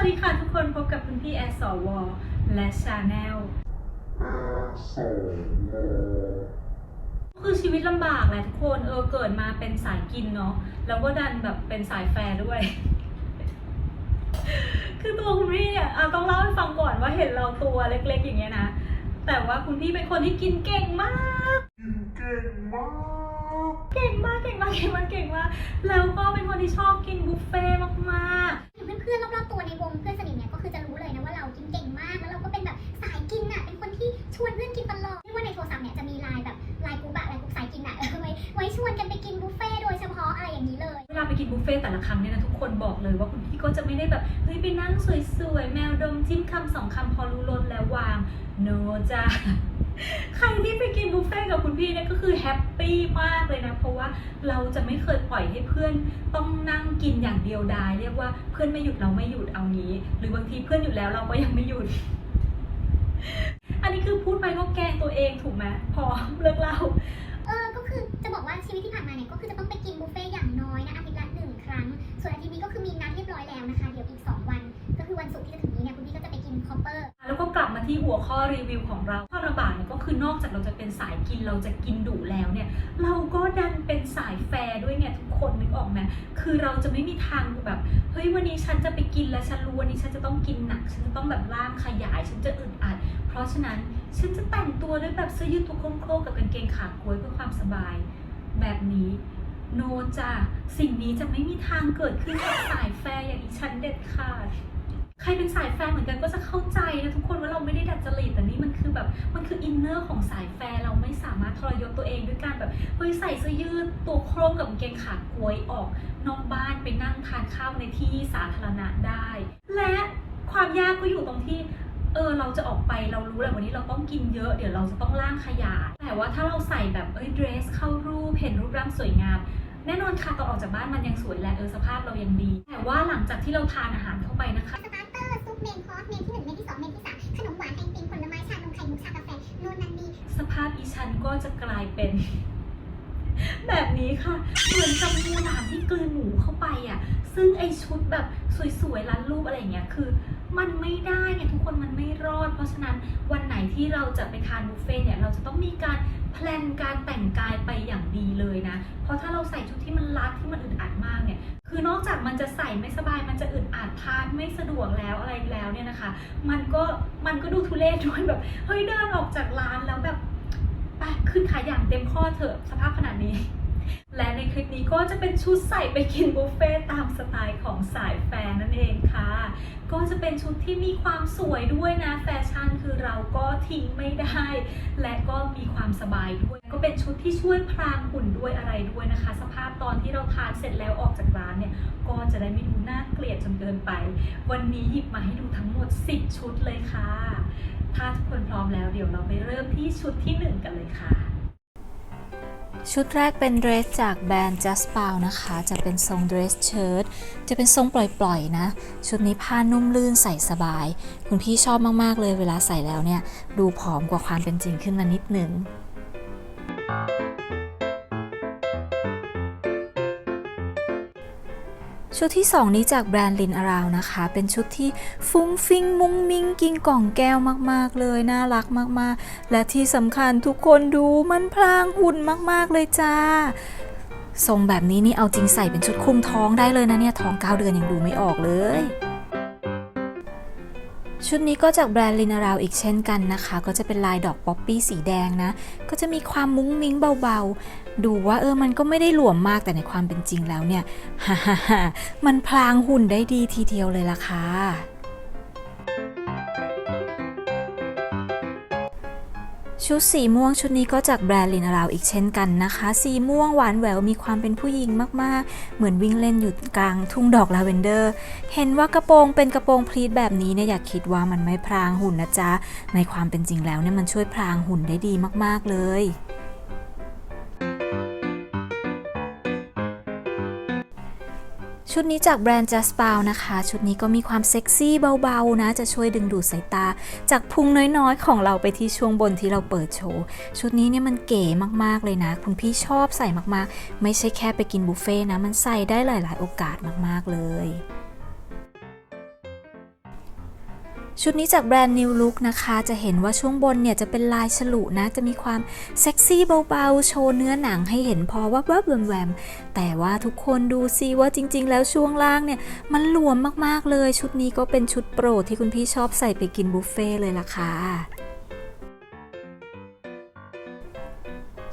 วัสดีค่ะทุกคนพบกับคุณพี่แอสสวและชาแนลคือชีวิตลำบากแหละทุกคนเออเกิดมาเป็นสายกินเนาะแล้วก็ดันแบบเป็นสายแฟร์ด้วย คือตัวคุณพี่อะอะต้องเล่าให้ฟังก่อนว่าเห็นเราตัวเล็กๆ อย่างเงี้ยนะ แต่ว่าคุณพี่เป็นคนที่กินเก่งมากเก่งมาก เก่งมากเก่งมากเก่งมากเก่งมากแล้วก็เป็นคนที่ชอบ กินบุฟเฟ่ต์แต่ละครั้งเนี่ยนะทุกคนบอกเลยว่าคุณพี่ก็จะไม่ได้แบบเฮ้ยไปนั่งสวยๆแมวดมจิ้มคำสองคำพอรู้รสแล้ววางโนจ้าใครที่ไปกินบุฟเฟ่ต์กับคุณพี่เนี่ยก็คือแฮปปี้มากเลยนะ เพราะว่าเราจะไม่เคยปล่อยให้เพื่อนต้องนั่งกินอย่างเดียวดายเรียกว่าเพื่อนไม่หยุดเราไม่หยุดเอางี้ หรือบางทีเพื่อนหยุดแล้วเราก็ยังไม่หยุด อันนี้คือพูดไปก็แกล้งตัวเองถูกไหมพอเลิกเล่าเออก็คือจะบอกว่าชีวิตที่ผ่านมาเนี่ยก็คือจะต้องไปกินบุฟเฟ่ รั้ง ส่วนอาทิตย์นี้ก็คือมีนัดเรียบร้อยแล้วนะคะ เดี๋ยวอีก 2 วัน ก็คือวันศุกร์ที่จะถึงนี้เนี่ยคุณพี่ก็จะไปกินคอปเปอร์ แล้วก็กลับมาที่หัวข้อรีวิวของเราความลำบากเนี่ยก็คือนอกจากเราจะเป็นสายกินเราจะกินดุแล้วเนี่ย เราก็ดันเป็นสายแฟร์ด้วยไงทุกคนนึกออกไหมคือเราจะไม่มีทางแบบเฮ้ยวันนี้ฉันจะไปกินแล้วฉันรู้วันนี้ฉันจะต้องกินหนัก ฉันจะต้องแบบล่ามขยายฉันจะอึดอัด เพราะฉะนั้นฉันจะแต่งตัวด้วยแบบเสื้อยืดตัวโค้งๆกับกางเกงขาก้วยเพื่อความสบายแบบนี้ โนจ้าสิ่งนี้จะไม่มีทางเกิดขึ้นกับสายแฟร์อย่างฉันเด็ดขาดใครเป็นสายแฟร์เหมือนกันก็จะเข้าใจนะทุกคนว่าเราไม่ได้ดัดจริตแต่นี่มันคือแบบมันคืออินเนอร์ของสายแฟร์เราไม่สามารถทรยศตัวเองด้วยการแบบเฮ้ยใส่เสื้อยืดตัวโครงกับกางเกงขากลวยออกนอกบ้านไปนั่งทานข้าวในที่สาธารณะได้ และความยากก็อยู่ตรงที่ ออเราจะออกไปเรารู้แหละวันนี้เราต้องกินเยอะเดี๋ยวเราจะต้องล่างขยาย แต่ว่าถ้าเราใส่แบบเอ้ยเดรสเข้ารูปเห็นรูปร่างสวยงาม แน่นอนค่ะตอนออกจากบ้านมันยังสวยแหละเออสภาพเรายังดี แต่ว่าหลังจากที่เราทานอาหารเข้าไปนะคะสตาร์เตอร์ซุปเมนคอร์สเมนที่หนึ่งเมนที่สองเมนที่สามขนมหวานไอติมผลไม้ชานมไข่มุกชากาแฟโน่นนั่นนี่สภาพอีฉันก็จะกลายเป็นแบบนี้ค่ะ เหมือนกับงูหลามที่กลืนหมูเข้าไปอะ ซึ่งไอชุดแบบสวยๆร้านรูปอะไรอย่างเงี้ยคือ มันไม่ได้ไงทุกคนมันไม่รอด เพราะฉะนั้นวันไหนที่เราจะไปทานบุฟเฟ่เนี่ยเราจะต้องมีการแพลนการแต่งกายไปอย่างดีเลยนะ เพราะถ้าเราใส่ชุดที่มันรัดที่มันอึดอัดมากเนี่ยคือนอกจากมันจะใส่ไม่สบายมันจะอึดอัดทานไม่สะดวกแล้วอะไรแล้วเนี่ยนะคะ มันก็มันก็ดูทุเรศด้วยแบบเฮ้ยเดินออกจากร้านแล้วแบบไปขึ้นขาอย่างเต็มข้อเถอะสภาพขนาดนี้ และในคลิปนี้ก็จะเป็นชุดใส่ไปกินบุฟเฟ่ต์ตามสไตล์ของสายแฟนนั่นเองค่ะ ก็จะเป็นชุดที่มีความสวยด้วยนะแฟชั่นคือเราก็ทิ้งไม่ได้ และก็มีความสบายด้วย ก็เป็นชุดที่ช่วยพรางหุ่นด้วยอะไรด้วยนะคะ สภาพตอนที่เราทานเสร็จแล้วออกจากร้านเนี่ยก็จะได้ไม่ดูน่าเกลียดจนเกินไป วันนี้หยิบมาให้ดูทั้งหมด 10 ชุดเลยค่ะ ถ้าทุกคนพร้อมแล้วเดี๋ยวเราไปเริ่มที่ชุดที่ 1 กันเลยค่ะ ชุดแรกเป็นเดรสจากแบรนด์ Just p o w นะคะ จะเป็นทรงเดรสเชิ้ต จะเป็นทรงปล่อยๆนะ ชุดนี้ผ้านุ่มลื่นใส่สบาย คุณพี่ชอบมากๆเลยเวลาใส่แล้วเนี่ย ดูผอมกว่าความเป็นจริงขึ้นมานิดหนึ่ง ชุดที่ 2 นี้จากแบรนด์ลินอาราวนะคะ เป็นชุดที่ฟุ้งฟิ้งมุ้งมิ้งกินกล่องแก้วมากๆเลย น่ารักมากๆ และที่สำคัญทุกคนดูมันพลางหุ่นมากๆเลยจ้าทรงแบบนี้นี่เอาจริงใส่เป็นชุดคลุมท้องได้เลยนะเนี่ยท้อง9เดือนยังดูไม่ออกเลย ชุดนี้ก็จากแบรนด์ลินาราวอีกเช่นกันนะคะ ก็จะเป็นลายดอกป๊อปปี้สีแดงนะ ก็จะมีความมุ้งมิ้งเบาๆ ดูว่าเออมันก็ไม่ได้หลวมมากแต่ในความเป็นจริงแล้วเนี่ยฮ่าฮ่ามันพลางหุ่นได้ดีทีเดียวเลยล่ะค่ะ ชุดสีม่วงชุดนี้ก็จากแบรนด์ลินาราวอีกเช่นกันนะคะ สีม่วงหวานแหววมีความเป็นผู้หญิงมากๆ เหมือนวิ่งเล่นอยู่กลางทุ่งดอกลาเวนเดอร์ เห็นว่ากระโปรงเป็นกระโปรงพลีทแบบนี้เนี่ยอยากคิดว่ามันไม่พรางหุ่นนะจ๊ะ ในความเป็นจริงแล้วเนี่ยมันช่วยพรางหุ่นได้ดีมากๆเลย ชุดนี้จากแบรนด์ Just p o w นะคะ ชุดนี้ก็มีความเซ็กซี่เบาๆนะ จะช่วยดึงดูดสายตา จากพุงน้อยๆ ของเราไปที่ช่วงบนที่เราเปิดโชว์ ชุดนี้เนี่ยมันเก๋มากๆเลยนะ คุณพี่ชอบใส่มากๆ ไม่ใช่แค่ไปกินบุฟเฟ่นะ มันใส่ได้หลายๆ โอกาสมากๆเลย ชุดนี้จากแบรนด์ New Look นะคะ จะเห็นว่าช่วงบนเนี่ยจะเป็นลายฉลุนะ จะมีความเซ็กซี่เบาๆ โชว์เนื้อหนังให้เห็นพอวับวับๆแวมๆแต่ว่าทุกคนดูซิว่าจริง ๆ แล้วช่วงล่างเนี่ยมันหลวมมากๆเลย ชุดนี้ก็เป็นชุดโปรดที่คุณพี่ชอบใส่ไปกินบุฟเฟ่เลยล่ะค่ะ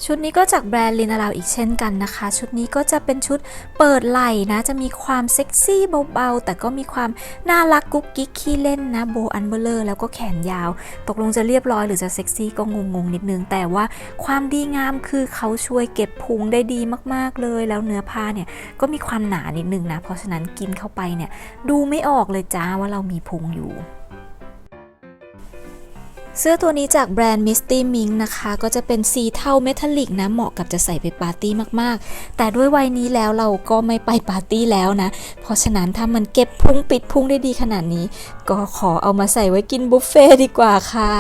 ชุดนี้ก็จากแบรนด์ลินาราวอีกเช่นกันนะคะ ชุดนี้ก็จะเป็นชุดเปิดไหล่นะ จะมีความเซ็กซี่เบาๆ แต่ก็มีความน่ารักกุ๊กกิ๊กขี้เล่นนะ โบอันเบลเลอร์แล้วก็แขนยาว ตกลงจะเรียบร้อยหรือจะเซ็กซี่ก็งงๆ นิดนึง แต่ว่าความดีงามคือเขาช่วยเก็บพุงได้ดีมากๆเลย แล้วเนื้อผ้าเนี่ยก็มีความหนานิดนึงนะ เพราะฉะนั้นกินเข้าไปเนี่ยดูไม่ออกเลยจ้าว่าเรามีพุงอยู่ เสื้อตัวนี้จากแบรนด์ Misty Mink นะคะ ก็จะเป็นสีเทาเมทัลลิกนะ เหมาะกับจะใส่ไปปาร์ตี้มากๆ แต่ด้วยวัยนี้แล้วเราก็ไม่ไปปาร์ตี้แล้วนะ เพราะฉะนั้นถ้ามันเก็บพุงปิดพุงได้ดีขนาดนี้ ก็ขอเอามาใส่ไว้กินบุฟเฟ่ต์ดีกว่าค่ะ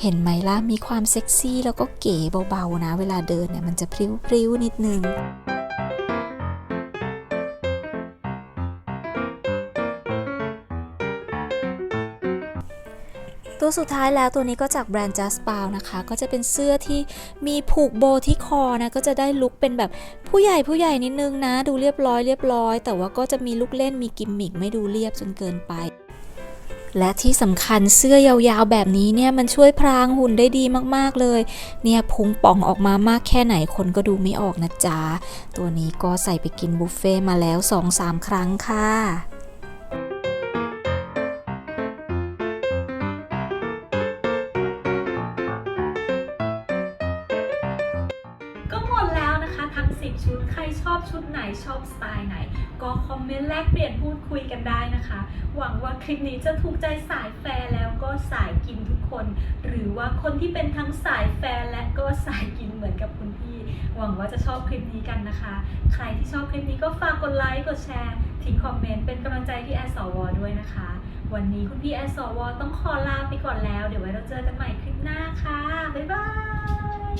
เห็นไหมล่ะ มีความเซ็กซี่แล้วก็เก๋เบาๆนะ เวลาเดินเนี่ยมันจะพริ้วๆนิดนึง ตัวสุดท้ายแล้วตัวนี้ก็จากแบรนด์ Just p o w นะคะ ก็จะเป็นเสื้อที่มีผูกโบที่คอนะ ก็จะได้ลุคเป็นแบบผู้ใหญ่ผู้ใหญ่นิดนึงนะ ดูเรียบร้อยเรียบร้อย แต่ว่าก็จะมีลูกเล่นมีกิมมิกไม่ดูเรียบจนเกินไปและที่สำคัญเสื้อยาวๆแบบนี้เนี่ยมันช่วยพรางหุ่นได้ดีมากๆเลย เนี่ยพุงป่องออกมามากแค่ไหนคนก็ดูไม่ออกนะจ๊ะ ตัวนี้ก็ใส่ไปกินบุฟเฟ่มาแล้ว 2-3 ครั้งค่ะ 10 ชุด ใครชอบชุดไหนชอบสไตล์ไหน ก็คอมเมนต์แลกเปลี่ยนพูดคุยกันได้นะคะ หวังว่าคลิปนี้จะถูกใจสายแฟร์แล้วก็สายกินทุกคน หรือว่าคนที่เป็นทั้งสายแฟร์และก็สายกินเหมือนกับคุณพี่ หวังว่าจะชอบคลิปนี้กันนะคะ ใครที่ชอบคลิปนี้ก็ฝากกดไลค์กดแชร์ทิ้งคอมเมนต์เป็นกำลังใจที่แอสวด้วยนะคะ วันนี้คุณพี่แอสวต้องขอลาไปก่อนแล้ว เดี๋ยวไว้เราเจอกันใหม่คลิปหน้าค่ะ บ๊ายบาย